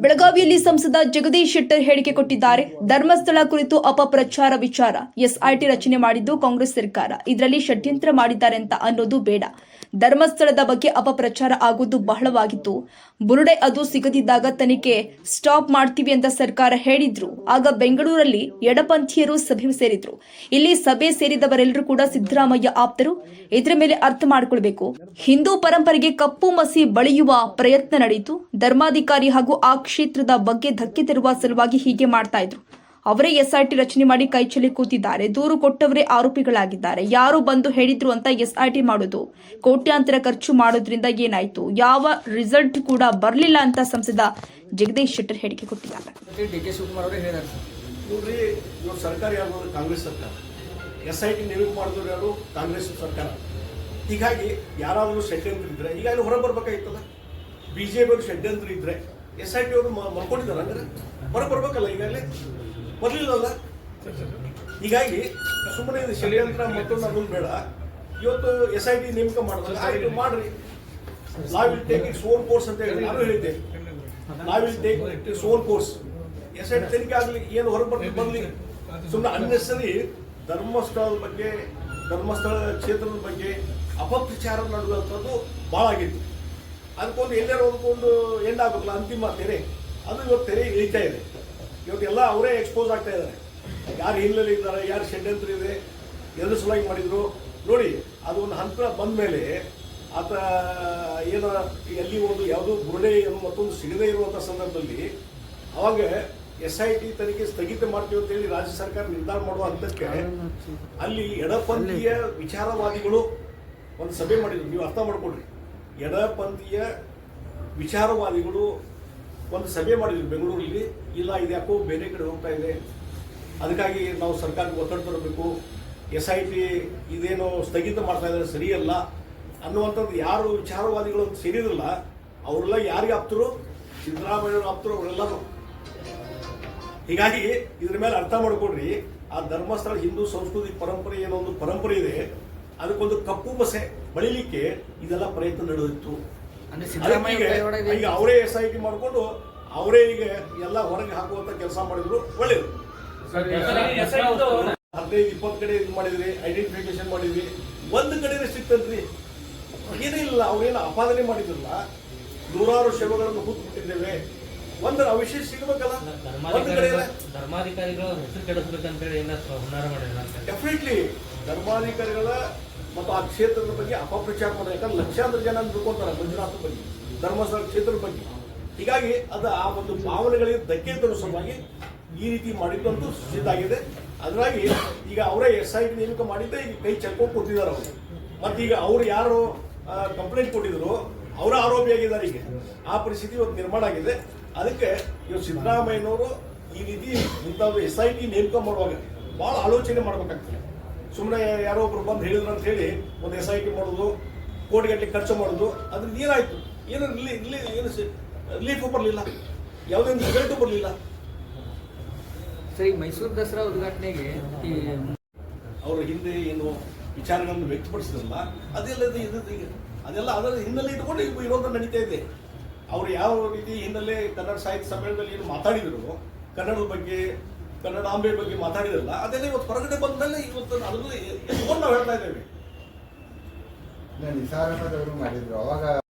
ಬೆಳಗಾವಿಯಲ್ಲಿ ಸಂಸದ ಜಗದೀಶ್ ಶೆಟ್ಟರ್ ಹೇಳಿಕೆ ಕೊಟ್ಟಿದ್ದಾರೆ. ಧರ್ಮಸ್ಥಳ ಕುರಿತು ಅಪಪ್ರಚಾರ ವಿಚಾರ. ಎಸ್ಐಟಿ ರಚನೆ ಮಾಡಿದ್ದು ಕಾಂಗ್ರೆಸ್ ಸರ್ಕಾರ. ಇದರಲ್ಲಿ ಷಡ್ಯಂತ್ರ ಮಾಡಿದ್ದಾರೆ ಅಂತ ಅನ್ನೋದು ಬೇಡ. ಧರ್ಮಸ್ಥಳದ ಬಗ್ಗೆ ಅಪಪ್ರಚಾರ ಆಗುವುದು ಬಹಳವಾಗಿತ್ತು. ಬುರುಡೆ ಅದು ಸಿಗದಿದ್ದಾಗ ತನಿಖೆ ಸ್ಟಾಪ್ ಮಾಡ್ತೀವಿ ಅಂತ ಸರ್ಕಾರ ಹೇಳಿದ್ರು. ಆಗ ಬೆಂಗಳೂರಲ್ಲಿ ಎಡಪಂಥೀಯರು ಸಭೆ ಸೇರಿದ್ರು. ಇಲ್ಲಿ ಸಭೆ ಸೇರಿದವರೆಲ್ಲರೂ ಕೂಡ ಸಿದ್ದರಾಮಯ್ಯ ಆಪ್ತರು. ಇದರ ಮೇಲೆ ಅರ್ಥ ಮಾಡಿಕೊಳ್ಬೇಕು. ಹಿಂದೂ ಪರಂಪರೆಗೆ ಕಪ್ಪು ಮಸಿ ಬಳಿಯುವ ಪ್ರಯತ್ನ ನಡೆಯಿತು. ಧರ್ಮಾಧಿಕಾರಿ ಹಾಗೂ ಆ ಕ್ಷೇತ್ರದ ಬಗ್ಗೆ ಧಕ್ಕೆ ತರುವ ಸಲುವಾಗಿ ಹೀಗೆ ಮಾಡ್ತಾ ಇದ್ರು. ಅವರೇ ಎಸ್ಐಟಿ ರಚನೆ ಮಾಡಿ ಕೈಚೆಲ್ಲಿ ಕೂತಿದ್ದಾರೆ. ದೂರು ಕೊಟ್ಟವರೇ ಆರೋಪಿಗಳಾಗಿದ್ದಾರೆ. ಯಾರು ಬಂದು ಹೇಳಿದ್ರು ಅಂತ ಎಸ್ಐಟಿ ಮಾಡೋದು? ಕೋಟ್ಯಾಂತರ ಖರ್ಚು ಮಾಡೋದ್ರಿಂದ ಏನಾಯ್ತು? ಯಾವ ರಿಸಲ್ಟ್ ಕೂಡ ಬರಲಿಲ್ಲ ಅಂತ ಸಂಸದ ಜಗದೀಶ್ ಶೆಟ್ಟರ್ ಹೇಳಿಕೆ ಕೊಟ್ಟಿದ್ದಾರೆ. ಡಿ ಕೆ ಶಿವಕುಮಾರ್ ಅವರೇ ಹೇಳಿದ್ದಾರೆ ಸರ್. ನೋಡ್ರಿ ಇವ್ರ ಸರ್ಕಾರ ಯಾರು ಕಾಂಗ್ರೆಸ್ ಸರ್ಕಾರ. ಎಸ್ ಐ ಟಿ ನೇಮಕ ಮಾಡಿದವರು ಯಾರು? ಕಾಂಗ್ರೆಸ್ ಸರ್ಕಾರ. ಹೀಗಾಗಿ ಯಾರಾದರೂ ಷಡ್ಯಂತ್ರ ಇದ್ರೆ ಈಗಾಗಲೇ ಹೊರ ಬರ್ಬೇಕಾಗಿತ್ತಲ್ಲ ಬಿಜೆಪಿ ಷಡ್ಯಂತ್ರ ಇದ್ರೆ ಎಸ್ ಐ ಟಿ ಅವರು ಮಲ್ಕೊಂಡಿದ್ದಾರೆ. ಅಂದ್ರೆ ಹೊರ ಬರ್ಬೇಕಲ್ಲ ಈಗಾಗಲೇ? ಬರ್ಲಿಲ್ಲಲ್ಲ ಹೀಗಾಗಿ ಸುಮ್ಮನೆ ಷಡ್ಯಂತ್ರ ಮತ್ತೊಂದು ಅದೊಂದು ಬೇಡ. ಇವತ್ತು ಎಸ್ ಐ ಟಿ ನೇಮಕ ಮಾಡಿದಾಗ ಮಾಡ್ರಿ. Law will take its own course ಅಂತ ಹೇಳಿ ನಾನು ಹೇಳಿದ್ದೆ. Law will take its own course S I T ತನಿಖೆ ಆಗಲಿ, ಏನು ಹೊರಗೆ ಬರ್ಲಿ, ಬರಲಿ. ಸುಮ್ಮನೆ ಅನ್ನೆಸರಿ ಧರ್ಮಸ್ಥಳದ ಬಗ್ಗೆ, ಧರ್ಮಸ್ಥಳ ಕ್ಷೇತ್ರದ ಬಗ್ಗೆ ಅಪಪ್ರಚಾರ ನಡೆದಂಥದ್ದು ಭಾಳ ಆಗಿತ್ತು ಅದಕ್ಕೊಂದು ಎಲ್ಲರೂ ಅಂದ್ಕೊಂಡು ಎಂಡ್ ಆಗ್ಬೇಕಲ್ಲ, ಅಂತಿಮ ತೆರೆ. ಅದು ಇವತ್ತು ತೆರೆ ಇಳಿತಾ ಇದೆ. ಇವತ್ತು ಎಲ್ಲ ಅವರೇ ಎಕ್ಸ್ಪೋಸ್ ಆಗ್ತಾ ಇದ್ದಾರೆ. ಯಾರು ಹಿನ್ನೆಲೆ ಇದ್ದಾರೆ, ಯಾರು ಷಡ್ಯಂತ್ರ ಇದೆ, ಎದ್ರ ಸಲುವಾಗಿ ಮಾಡಿದ್ರು. ನೋಡಿ ಅದು ಒಂದು ಹಂತ ಬಂದ ಮೇಲೆ ಆತ, ಏನೋ ಎಲ್ಲಿ ಒಂದು ಯಾವುದೋ ಬುರುಡೆ ಏನು ಮತ್ತೊಂದು ಸಿಗದೇ ಇರುವಂಥ ಸಂದರ್ಭದಲ್ಲಿ ಅವಾಗ ಎಸ್ ಐ ಟಿ ತನಿಖೆ ಸ್ಥಗಿತ ಮಾಡ್ತೀವಿ ಅಂತ ಹೇಳಿ ರಾಜ್ಯ ಸರ್ಕಾರ ನಿರ್ಧಾರ ಮಾಡುವ ಹಂತಕ್ಕೆ ಅಲ್ಲಿ ಎಡಪಂಥೀಯ ವಿಚಾರವಾದಿಗಳು ಒಂದು ಸಭೆ ಮಾಡಿದ್ರು. ನೀವು ಅರ್ಥ ಮಾಡ್ಕೊಡ್ರಿ ಎಡಪಂಥೀಯ ವಿಚಾರವಾದಿಗಳು ಒಂದು ಸಭೆ ಮಾಡಿದ್ರು ಬೆಂಗಳೂರಲ್ಲಿ, ಇಲ್ಲ ಇದ್ಯಾಕೋ ಬೇರೆ ಕಡೆ ಹೋಗ್ತಾ ಇದೆ. ಅದಕ್ಕಾಗಿ ನಾವು ಸರ್ಕಾರಕ್ಕೆ ಒತ್ತಡ ತರಬೇಕು. ಎಸ್ ಐ ಟಿ ಇದೇನೋ ಸ್ಥಗಿತ ಮಾಡ್ತಾ ಇದ್ದಾರೆ, ಸರಿಯಲ್ಲ ಅನ್ನುವಂಥದ್ದು ಯಾರು ವಿಚಾರವಾದಿಗಳು ಅಂತ ಸೇರಿದ್ರಲ್ಲ, ಅವರೆಲ್ಲ ಯಾರಿಗೆ ಆಪ್ತರು? ಸಿದ್ದರಾಮಯ್ಯವ್ರ ಆಪ್ತರು, ಅವರೆಲ್ಲರೂ. ಹೀಗಾಗಿ ಇದ್ರ ಮೇಲೆ ಅರ್ಥ ಮಾಡ್ಕೊಡ್ರಿ ಆ ಧರ್ಮಸ್ಥಳ ಹಿಂದೂ ಸಂಸ್ಕೃತಿ ಪರಂಪರೆ ಏನೋ ಒಂದು ಪರಂಪರೆ ಇದೆ. ಅದಕ್ಕೊಂದು ಕಪ್ಪು ಬಸೆ ಬಳಿಲಿಕ್ಕೆ ಇದೆಲ್ಲ ಪ್ರಯತ್ನ ನಡೆದಿತ್ತು. ಅಂದ್ರೆ ಸಿದ್ದರಾಮಯ್ಯ ಅದಕ್ಕೆ ಈಗ ಅವರೇ ಎಸ್ ಐ ಟಿ ಮಾಡಿಕೊಂಡು ಅವರೇ ಈಗ ಎಲ್ಲ ಹೊರಗೆ ಹಾಕುವಂತ ಕೆಲಸ ಮಾಡಿದ್ರು. ಒಳ್ಳೇದು. ಹದಿನೈದು ಇಪ್ಪತ್ತು ಕಡೆ ಇದು ಮಾಡಿದ್ರಿ ಐಡೆಂಟಿಫಿಕೇಶನ್ ಮಾಡಿದ್ವಿ ಒಂದು ಕಡೆ ಸಿಕ್ತಂತ್ರಿ. ಏನಿಲ್ಲ ಅವ್ರೇನು ಅಪಾದನೆ ಮಾಡಿದ್ರಲ್ಲ. ನೂರಾರು ಶವಗಳನ್ನು ಹುತ್ತು ಬಿಟ್ಟಿದ್ದೇವೆ. ಒಂದು ಅವಶೇಷ ಸಿಗ್ಬೇಕಲ್ಲ? ಧರ್ಮಾಧಿಕಾರಿಗಳ ಹೆಸರು ಕೆಡಿಸ್ಬೇಕಂತ ಹೇಳಿ ಹುನ್ನಾರ ಮಾಡಿಲ್ಲ ಡೆಫಿನೆಟ್ಲಿ ಧರ್ಮಾಧಿಕಾರಿಗಳ ಮತ್ತು ಆ ಕ್ಷೇತ್ರದ ಬಗ್ಗೆ ಅಪಪ್ರಚಾರ ಮಾಡೋದು ಯಾಕಂದ್ರೆ ಲಕ್ಷಾಂತರ ಜನ ತಿಳ್ಕೊಂತಾರೆ ಮಂಜುನಾಥ ಬಗ್ಗೆ ಧರ್ಮಸ್ಥಳ ಕ್ಷೇತ್ರದ ಬಗ್ಗೆ. ಹೀಗಾಗಿ ಅದು ಆ ಒಂದು ಭಾವನೆಗಳಿಗೆ ಧಕ್ಕೆ ತರುವ ಸಲುವಾಗಿ ಈ ರೀತಿ ಮಾಡಿದ್ದಂತೂ ಸಿದ್ಧ ಆಗಿದೆ. ಅದರಾಗಿ ಈಗ ಅವರೇ ಎಸ್ ಐ ಟಿ ನೇಮಕ ಮಾಡಿದ್ದೆ ಈಗ ಕೈ ಚೆಲ್ಕೊಂಡು ಕೊಟ್ಟಿದ್ದಾರೆ ಅವರು. ಮತ್ತೀಗ ಅವ್ರು ಯಾರು ಕಂಪ್ಲೇಂಟ್ ಕೊಟ್ಟಿದ್ರು ಅವರ ಆರೋಪಿಯಾಗಿದ್ದಾರೆ ಈಗ. ಆ ಪರಿಸ್ಥಿತಿ ಇವತ್ತು ನಿರ್ಮಾಣ ಆಗಿದೆ. ಅದಕ್ಕೆ ಇವ್ರು ಸಿದ್ದರಾಮಯ್ಯನವರು ಈ ರೀತಿ ಇಂಥವ್ರು ಎಸ್ ಐ ಟಿ ನೇಮಕ ಮಾಡುವಾಗ ಭಾಳ ಆಲೋಚನೆ ಮಾಡ್ಬೇಕಾಗ್ತದೆ. ಸುಮ್ಮನೆ ಯಾರೋ ಒಬ್ರು ಬಂದು ಹೇಳಿದ್ರು ಅಂತ ಹೇಳಿ ಒಂದು ಎಸ್ ಐ ಟಿ ಮಾಡೋದು ಕೋಟಿಗಟ್ಟಲೆ ಖರ್ಚು ಮಾಡೋದು ಅದ್ರಿಂದ ಏನಾಯ್ತು? ಏನು ಇಲ್ಲಿ ಏನು ರಿಲೀಫ್ ಬರಲಿಲ್ಲ? ಯಾವುದೇ ಒಂದು ರಿಸಲ್ಟು ಬರಲಿಲ್ಲ. ಸರಿ ಮೈಸೂರು ದಸರಾ ಉದ್ಘಾಟನೆಗೆ ಅವರು ಹಿಂದೆ ಏನು ವಿಚಾರಗಳನ್ನು ವ್ಯಕ್ತಪಡಿಸಿದ್ರಲ್ಲ ಅದೆಲ್ಲ ಇದು- ಅದೆಲ್ಲ ಅದರ ಹಿನ್ನೆಲೆ ಇಟ್ಕೊಂಡು ಇರೋದ್ರ ನಡೀತಾ ಇದೆ. ಅವರು ಯಾವ ರೀತಿ ಹಿನ್ನೆಲೆ ಕನ್ನಡ ಸಾಹಿತ್ಯ ಸಮ್ಮೇಳನದಲ್ಲಿ ಏನು ಮಾತಾಡಿದ್ರು ಕನ್ನಡದ ಬಗ್ಗೆ ಕನ್ನಡಾಂಬೆ ಬಗ್ಗೆ ಮಾತಾಡಿದ್ರಲ್ಲ, ಅದೆಲ್ಲ ಇವತ್ತು ಹೊರಗಡೆ ಬಂದ ಮೇಲೆ ಇವತ್ತು ಅದನ್ನು ಎತ್ಕೊಂಡು ನಾವು ಹೇಳ್ತಾ ಇದ್ದೇವೆ. ನಿಸಾರ್ ಅಹಮದ್ ಅವರು ಮಾಡಿದ್ರು. ಅವಾಗ